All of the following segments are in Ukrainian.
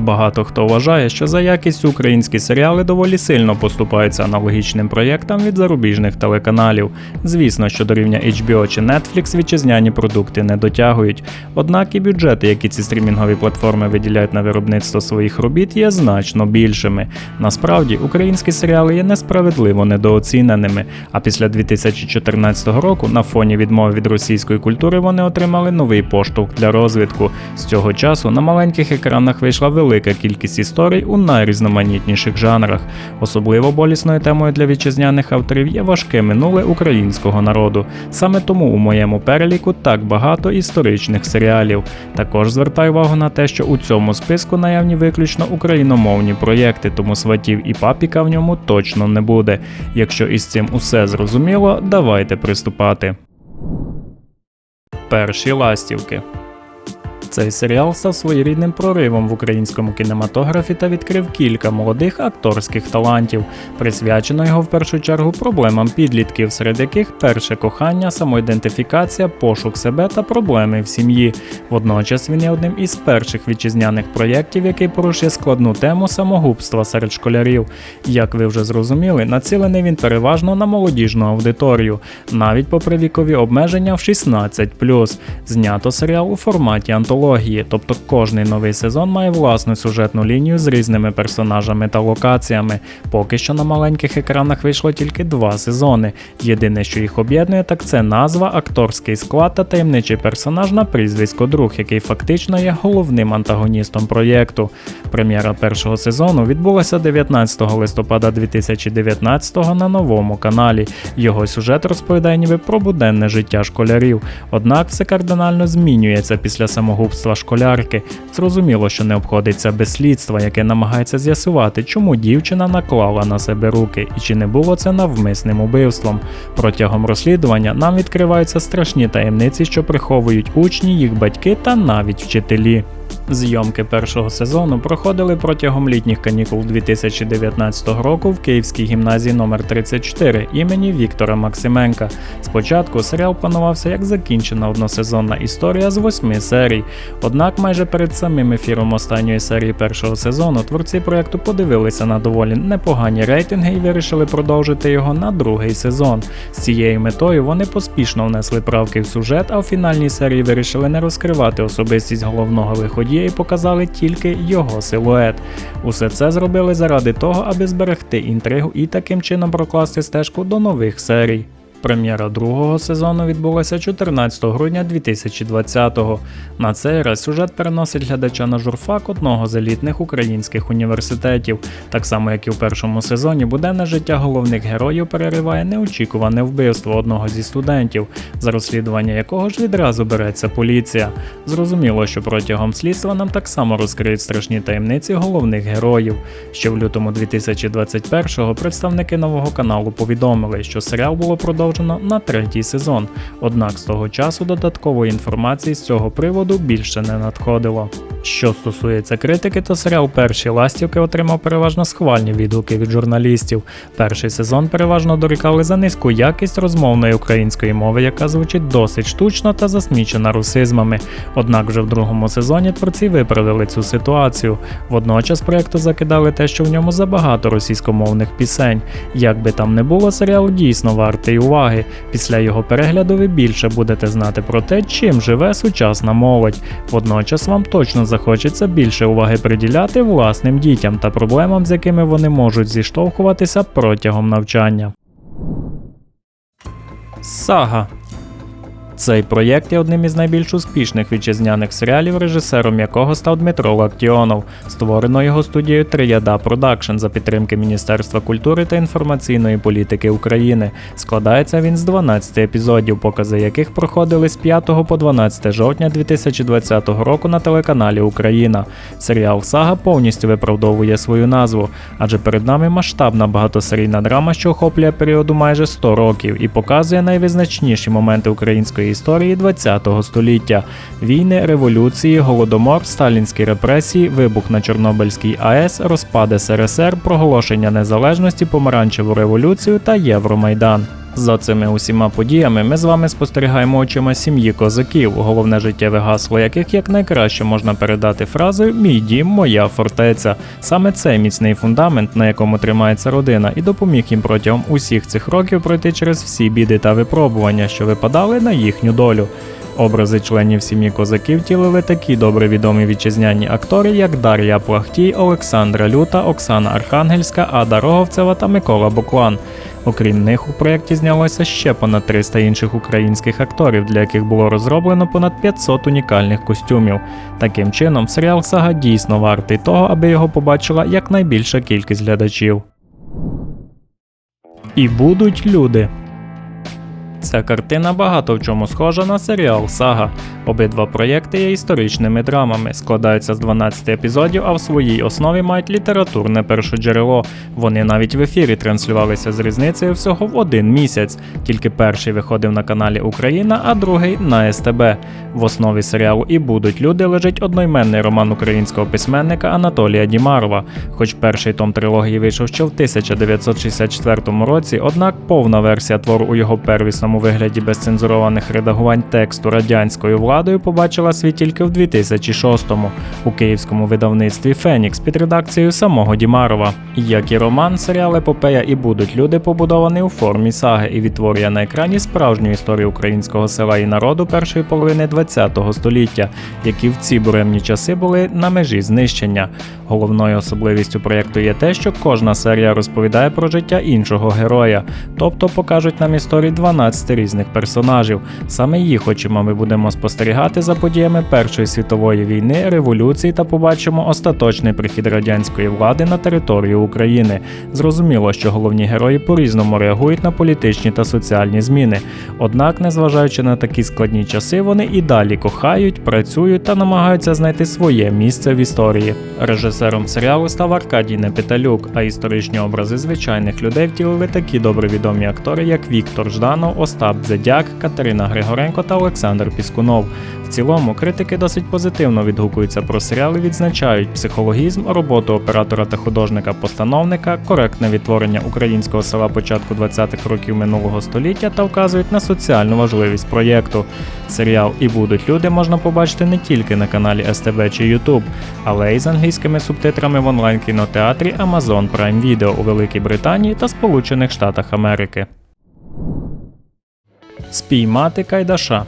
Багато хто вважає, що за якістю українські серіали доволі сильно поступаються аналогічним проєктам від зарубіжних телеканалів. Звісно, що до рівня HBO чи Netflix вітчизняні продукти не дотягують. Однак і бюджети, які ці стрімінгові платформи виділяють на виробництво своїх робіт, є значно більшими. Насправді, українські серіали є несправедливо недооціненими. А після 2014 року, на фоні відмови від російської культури, вони отримали новий поштовх для розвитку. З цього часу на маленьких екранах вийшла велика кількість історій у найрізноманітніших жанрах. Особливо болісною темою для вітчизняних авторів є важке минуле українського народу. Саме тому у моєму переліку так багато історичних серіалів. Також звертаю увагу на те, що у цьому списку наявні виключно україномовні проєкти, тому сватів і папіка в ньому точно не буде. Якщо із цим усе зрозуміло, давайте приступати. Перші ластівки. Цей серіал став своєрідним проривом в українському кінематографі та відкрив кілька молодих акторських талантів, присвячено його в першу чергу проблемам підлітків, серед яких перше кохання, самоідентифікація, пошук себе та проблеми в сім'ї. Водночас він є одним із перших вітчизняних проєктів, який порушує складну тему самогубства серед школярів. Як ви вже зрозуміли, націлений він переважно на молодіжну аудиторію, навіть попри вікові обмеження в 16+. Знято серіал у форматі антології антології, тобто кожний новий сезон має власну сюжетну лінію з різними персонажами та локаціями. Поки що на маленьких екранах вийшло тільки два сезони. Єдине, що їх об'єднує, так це назва, акторський склад та таємничий персонаж на прізвисько друг, який фактично є головним антагоністом проєкту. Прем'єра першого сезону відбулася 19 листопада 2019 на новому каналі. Його сюжет розповідає ніби про буденне життя школярів. Однак все кардинально змінюється після самого самогубства школярки, зрозуміло, що не обходиться без слідства, яке намагається з'ясувати, чому дівчина наклала на себе руки і чи не було це навмисним убивством. Протягом розслідування нам відкриваються страшні таємниці, що приховують учні, їх батьки та навіть вчителі. Зйомки першого сезону проходили протягом літніх канікул 2019 року в Київській гімназії номер 34 імені Віктора Максименка. Спочатку серіал планувався як закінчена односезонна історія з восьми серій. Однак майже перед самим ефіром останньої серії першого сезону творці проєкту подивилися на доволі непогані рейтинги і вирішили продовжити його на другий сезон. З цією метою вони поспішно внесли правки в сюжет, а в фінальній серії вирішили не розкривати особистість головного виході і показали тільки його силует. Усе це зробили заради того, аби зберегти інтригу і таким чином прокласти стежку до нових серій. Прем'єра другого сезону відбулася 14 грудня 2020-го. На цей раз сюжет переносить глядача на журфак одного з елітних українських університетів. Так само, як і в першому сезоні, буденне життя головних героїв перериває неочікуване вбивство одного зі студентів, за розслідування якого ж відразу береться поліція. Зрозуміло, що протягом слідства нам так само розкриють страшні таємниці головних героїв. Ще в лютому 2021-го представники нового каналу повідомили, що серіал було продовжено продовжено на третій сезон. Однак з того часу додаткової інформації з цього приводу більше не надходило. Що стосується критики, то серіал Перші ластівки отримав переважно схвальні відгуки від журналістів. Перший сезон переважно дорікали за низьку якість розмовної української мови, яка звучить досить штучно та засмічена русизмами. Однак вже в другому сезоні творці виправили цю ситуацію. Водночас проєкту закидали те, що в ньому забагато російськомовних пісень. Як би там не було, серіал дійсно вартий уваги. Після його перегляду ви більше будете знати про те, чим живе сучасна молодь. Водночас вам точно захочеться більше уваги приділяти власним дітям та проблемам, з якими вони можуть зіштовхуватися протягом навчання. Сага цей проєкт є одним із найбільш успішних вітчизняних серіалів, режисером якого став Дмитро Лактіонов. Створено його студією Трияда Продакшн за підтримки Міністерства культури та інформаційної політики України. Складається він з 12 епізодів, покази яких проходили з 5 по 12 жовтня 2020 року на телеканалі Україна. Серіал Сага повністю виправдовує свою назву, адже перед нами масштабна багатосерійна драма, що охоплює періоду майже 100 років і показує найвизначніші моменти української історії ХХ століття: війни, революції, голодомор, сталінські репресії, вибух на Чорнобильській АЕС, розпад СРСР, проголошення незалежності, помаранчеву революцію та Євромайдан. За цими усіма подіями ми з вами спостерігаємо очима сім'ї козаків, головне життєве гасло яких якнайкраще можна передати фразою Мій дім, моя фортеця. Саме це міцний фундамент, на якому тримається родина, і допоміг їм протягом усіх цих років пройти через всі біди та випробування, що випадали на їхню долю. Образи членів сім'ї козаків тілили такі добре відомі вітчизняні актори, як Дар'я Плахтій, Олександра Люта, Оксана Архангельська, Ада Роговцева та Микола Буклан. Окрім них, у проєкті знялося ще понад 300 інших українських акторів, для яких було розроблено понад 500 унікальних костюмів. Таким чином, серіал Сага дійсно вартий того, аби його побачила якнайбільша кількість глядачів. І будуть люди. Ця картина багато в чому схожа на серіал Сага. Обидва проєкти є історичними драмами, складаються з 12 епізодів, а в своїй основі мають літературне першоджерело. Вони навіть в ефірі транслювалися з різницею всього в один місяць. Тільки перший виходив на каналі Україна, а другий на СТБ. В основі серіалу і будуть люди лежить одноіменний роман українського письменника Анатолія Дімарова. Хоч перший том трилогії вийшов ще в 1964 році, однак повна версія твору у його первісному вигляді без цензурованих редагувань тексту радянською владою побачила світ тільки в 2006-му у київському видавництві Фенікс під редакцією самого Дімарова. Як і роман, серіал епопея і будуть люди побудований у формі саги і відтворює на екрані справжню історію українського села і народу першої половини ХХ століття, які в ці буремні часи були на межі знищення. Головною особливістю проєкту є те, що кожна серія розповідає про життя іншого героя, тобто покажуть нам історії 12 різних персонажів. Саме їх очима ми будемо спостерігати за подіями Першої світової війни, революції та побачимо остаточний прихід радянської влади на територію України. Зрозуміло, що головні герої по-різному реагують на політичні та соціальні зміни. Однак, незважаючи на такі складні часи, вони і далі кохають, працюють та намагаються знайти своє місце в історії. Режисером серіалу став Аркадій Непеталюк, а історичні образи звичайних людей втілили такі добре відомі актори, як Віктор Жданов, Остап Дзедяк, Катерина Григоренко та Олександр Піскунов. В цілому критики досить позитивно відгукуються про серіал і відзначають психологізм, роботу оператора та художника-постановника, коректне відтворення українського села початку 20-х років минулого століття та вказують на соціальну важливість проєкту. Серіал і будуть люди можна побачити не тільки на каналі СТБ чи YouTube, але й з англійськими субтитрами в онлайн кінотеатрі Amazon Prime Video у Великій Британії та Сполучених Штатах Америки. Спіймати Кайдаша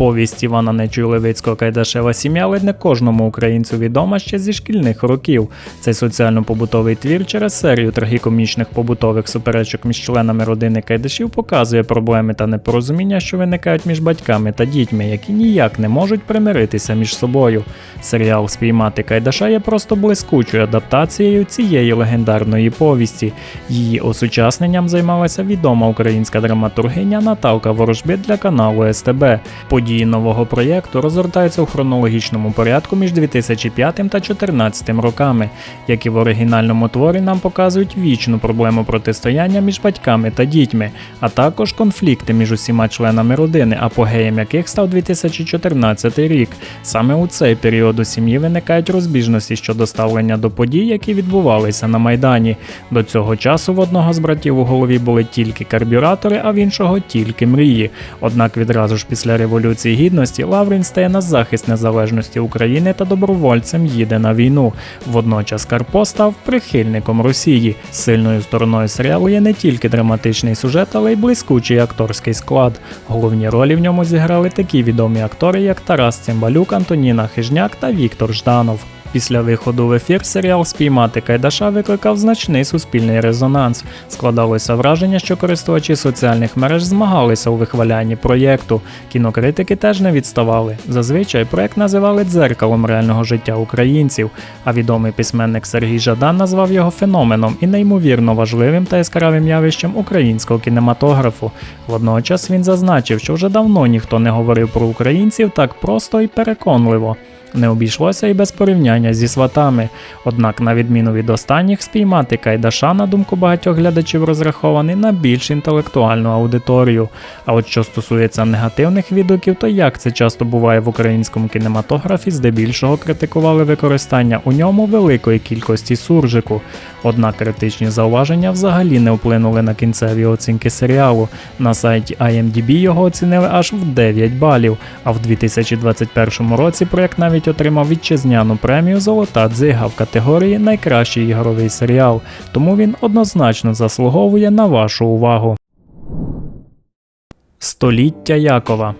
Повість Івана Нечуй-Левицького Кайдашева сім'я ледь не кожному українцю відома ще зі шкільних років. Цей соціально-побутовий твір через серію трагікомічних побутових суперечок між членами родини Кайдашів показує проблеми та непорозуміння, що виникають між батьками та дітьми, які ніяк не можуть примиритися між собою. Серіал Спіймати Кайдаша є просто блискучою адаптацією цієї легендарної повісті. Її осучасненням займалася відома українська драматургиня Наталка Ворожбит для каналу СТБ. Події нового проєкту розгортаються у хронологічному порядку між 2005 та 2014 роками, які в оригінальному творі нам показують вічну проблему протистояння між батьками та дітьми, а також конфлікти між усіма членами родини, апогеєм яких став 2014 рік. Саме у цей період у сім'ї виникають розбіжності щодо ставлення до подій, які відбувалися на Майдані. До цього часу в одного з братів у голові були тільки карбюратори, а в іншого тільки мрії. Однак відразу ж після революції Революції Гідності Лаврін стає на захист незалежності України та добровольцем їде на війну. Водночас Карпо став прихильником Росії. Сильною стороною серіалу є не тільки драматичний сюжет, але й блискучий акторський склад. Головні ролі в ньому зіграли такі відомі актори, як Тарас Цимбалюк, Антоніна Хижняк та Віктор Жданов. Після виходу в ефір серіал Спіймати Кайдаша викликав значний суспільний резонанс. Складалося враження, що користувачі соціальних мереж змагалися у вихвалянні проєкту. Кінокритики теж не відставали. Зазвичай проект називали дзеркалом реального життя українців, а відомий письменник Сергій Жадан назвав його феноменом і неймовірно важливим та яскравим явищем українського кінематографу. Водночас він зазначив, що вже давно ніхто не говорив про українців так просто і переконливо. Не обійшлося і без порівняння зі сватами. Однак, на відміну від останніх, спіймати Кайдаша, на думку багатьох глядачів, розрахований на більш інтелектуальну аудиторію. А от що стосується негативних відгуків, то як це часто буває в українському кінематографі, здебільшого критикували використання у ньому великої кількості суржику. Однак критичні зауваження взагалі не вплинули на кінцеві оцінки серіалу. На сайті IMDb його оцінили аж в 9 балів, а в 2021 році проект навіть отримав вітчизняну премію Золота дзига в категорії Найкращий ігровий серіал, тому він однозначно заслуговує на вашу увагу. Століття Якова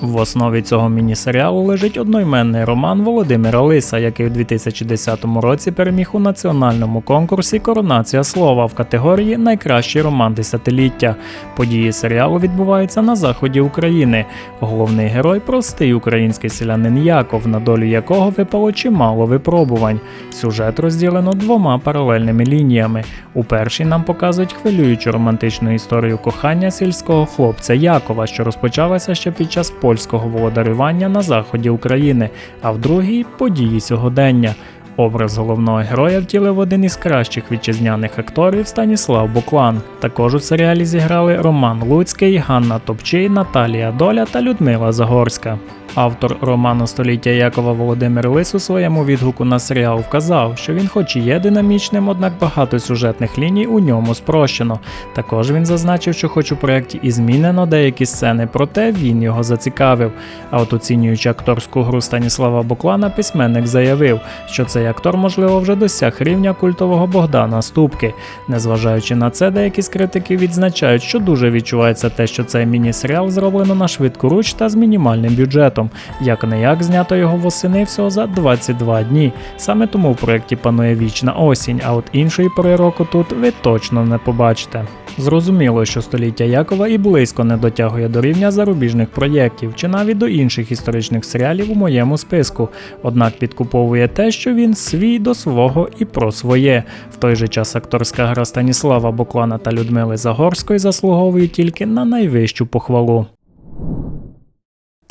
в основі цього міні-серіалу лежить одноіменний роман Володимира Лиса, який у 2010 році переміг у національному конкурсі Коронація слова в категорії Найкращий роман десятиліття. Події серіалу відбуваються на заході України. Головний герой простий український селянин Яков, на долю якого випало чимало випробувань. Сюжет розділено двома паралельними лініями. У першій нам показують хвилюючу романтичну історію кохання сільського хлопця Якова, що розпочалася ще під час польського володарювання на заході України, а в другій події сьогодення. Образ головного героя втілив один із кращих вітчизняних акторів Станіслав Буклан. Також у серіалі зіграли Роман Луцький, Ганна Топчий, Наталія Доля та Людмила Загорська. Автор роману Століття Якова Володимир Лис у своєму відгуку на серіал вказав, що він, хоч і є динамічним, однак багато сюжетних ліній у ньому спрощено. Також він зазначив, що хоч у проєкті і змінено деякі сцени, проте він його зацікавив. А от оцінюючи акторську гру Станіслава Буклана, письменник заявив, що цей актор, можливо, вже досяг рівня культового Богдана Ступки. Незважаючи на це, деякі з критиків відзначають, що дуже відчувається те, що цей міні-серіал зроблено на швидку руч та з мінімальним бюджетом. Як не як знято його восени всього за 22 дні. Саме тому в проєкті панує вічна осінь, а от іншої пори року тут ви точно не побачите. Зрозуміло, що століття Якова і близько не дотягує до рівня зарубіжних проєктів чи навіть до інших історичних серіалів у моєму списку. Однак підкуповує те, що він свій до свого і про своє. В той же час акторська гра Станіслава Буклана та Людмили Загорської заслуговує тільки на найвищу похвалу.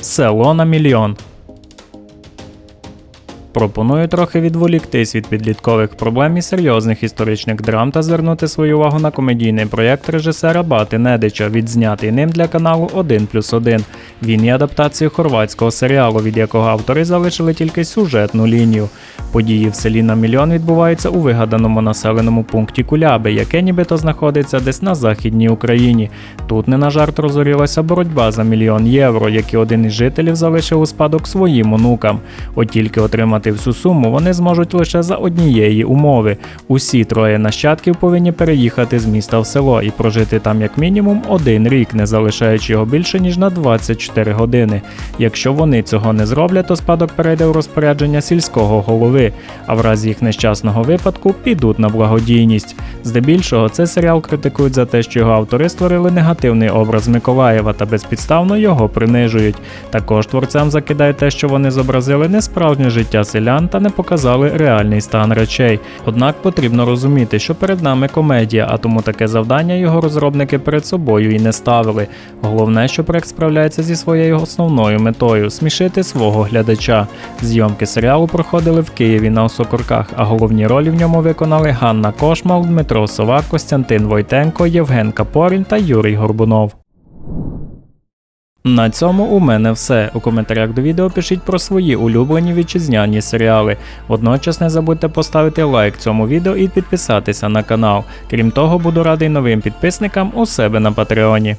Село на мільйон. Пропоную трохи відволіктись від підліткових проблем і серйозних історичних драм та звернути свою увагу на комедійний проєкт режисера Бати Недича, відзнятий ним для каналу 1 плюс 1. Він є адаптацією хорватського серіалу, від якого автори залишили тільки сюжетну лінію. Події в селі на мільйон відбуваються у вигаданому населеному пункті Куляби, яке нібито знаходиться десь на західній Україні. Тут не на жарт розгорілася боротьба за мільйон євро, які один із жителів залишив у спадок своїм онукам. От тільки отримати всю суму вони зможуть лише за однієї умови. Усі троє нащадків повинні переїхати з міста в село і прожити там як мінімум один рік, не залишаючи його більше ніж на 24 години. Якщо вони цього не зроблять, то спадок перейде в розпорядження сільського голови, а в разі їх нещасного випадку підуть на благодійність. Здебільшого цей серіал критикують за те, що його автори створили негативний образ Миколаєва та безпідставно його принижують. Також творцям закидає те, що вони зобразили несправжнє життя селян та не показали реальний стан речей. Однак потрібно розуміти, що перед нами комедія, а тому таке завдання його розробники перед собою і не ставили. Головне, що проект справляється зі своєю основною метою смішити свого глядача. Зйомки серіалу проходили в Києві на Осокорках, а головні ролі в ньому виконали Ганна Кошмал, Дмитро Сова, Костянтин Войтенко, Євген Капорін та Юрій Горбунов. На цьому у мене все. У коментарях до відео пишіть про свої улюблені вітчизняні серіали. Водночас не забудьте поставити лайк цьому відео і підписатися на канал. Крім того, буду радий новим підписникам у себе на Патреоні.